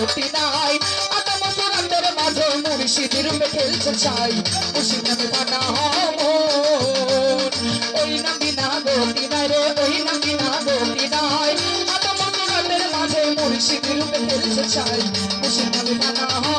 গতি নাই। আদম সুরাতের মাঝে খেলছে চাই। মুর্শিদ নামে বানা হম ওই নাম বিনা গতি নাই রে, ওই নাম বিনা গতি নাই। আদম সুরাতের মাঝে মুর্শিদের রূপে খেলছে চাই। মুর্শিদ নামে বানা হমন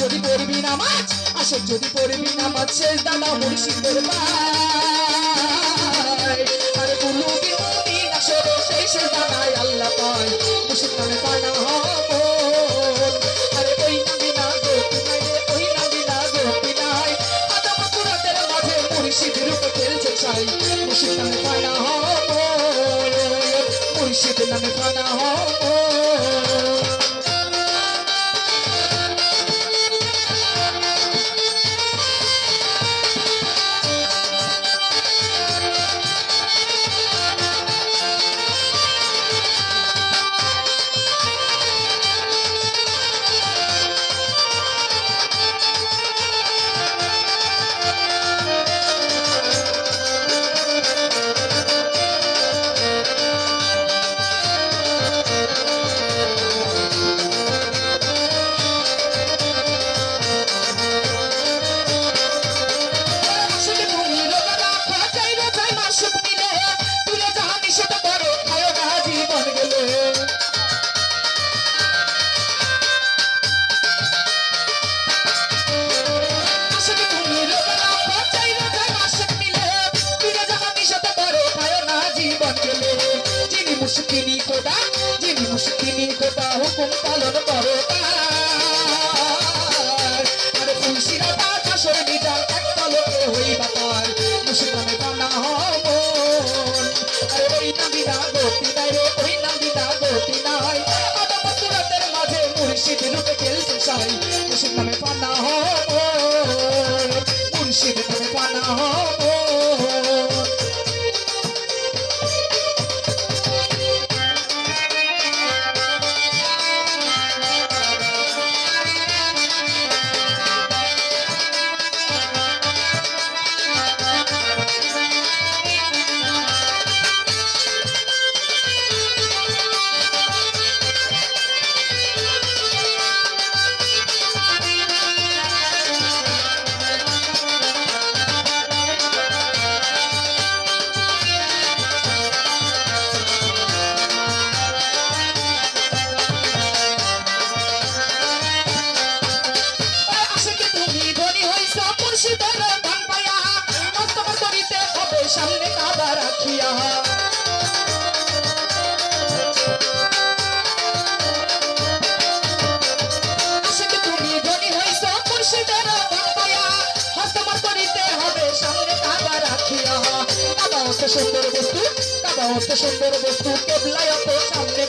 যদি পড়বি নামাজ আসে যদি পড়বি নামাজ শেষ দাদা মুর্শিদের পায় আরে কুলু বিমুতি আসরে সেই শেষ দাদাই আল্লাহ পায়। মুর্শিদ নামে পানা হব। মুর্শিদ নামে পানা মুশকিনি খোদা, যিনি মুশকিনি খোদা, হুকুম পালন করো তার। আরে ফুলসিরা তার হাসরে নিজাম এক পলকে হইবা তার। মুসলমানে বানা হমন। আরে ওই নামি না গতি নাই রে, ওই নামি না গতি নাই। আদম মাঝে মুর্শিদ রূপে খেলতে চাই। মুর্শিদ নামে পানা হমন। রাখিয়া। কাবা অত সুন্দর বস্তু, কাবা অত সুন্দর বস্তু, কেবলায় অত সামনে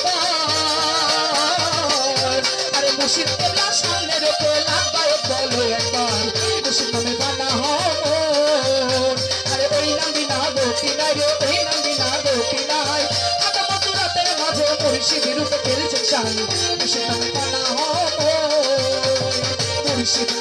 আরে মুর্শিদ কেবলা সামনে রেখে লাগায় বলো একবার মুর্শিদ নামে বানা হমন আরে ওই নাম বিনা গতি নাই রে ওই নাম বিনা গতি নাই। আদম সুরাতের মাঝে মুর্শিদ রূপে খেলছে চাই মুর্শিদ নামে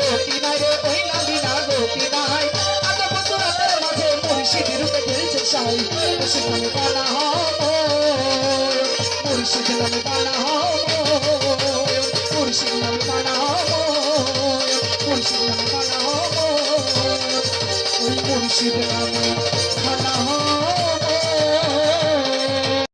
গতি নাই রে, ওই নামি না গতি নাই এত বছর রাতের মাঝে মুর্শিদ রূপে খেলছে সাই সেখানে পানা হব মুর্শিদ নামে পানা হব মুর্শিদ নামে পানা হব মুর্শিদ নামে পানা হব ওই মুর্শিদ নামে পানা হব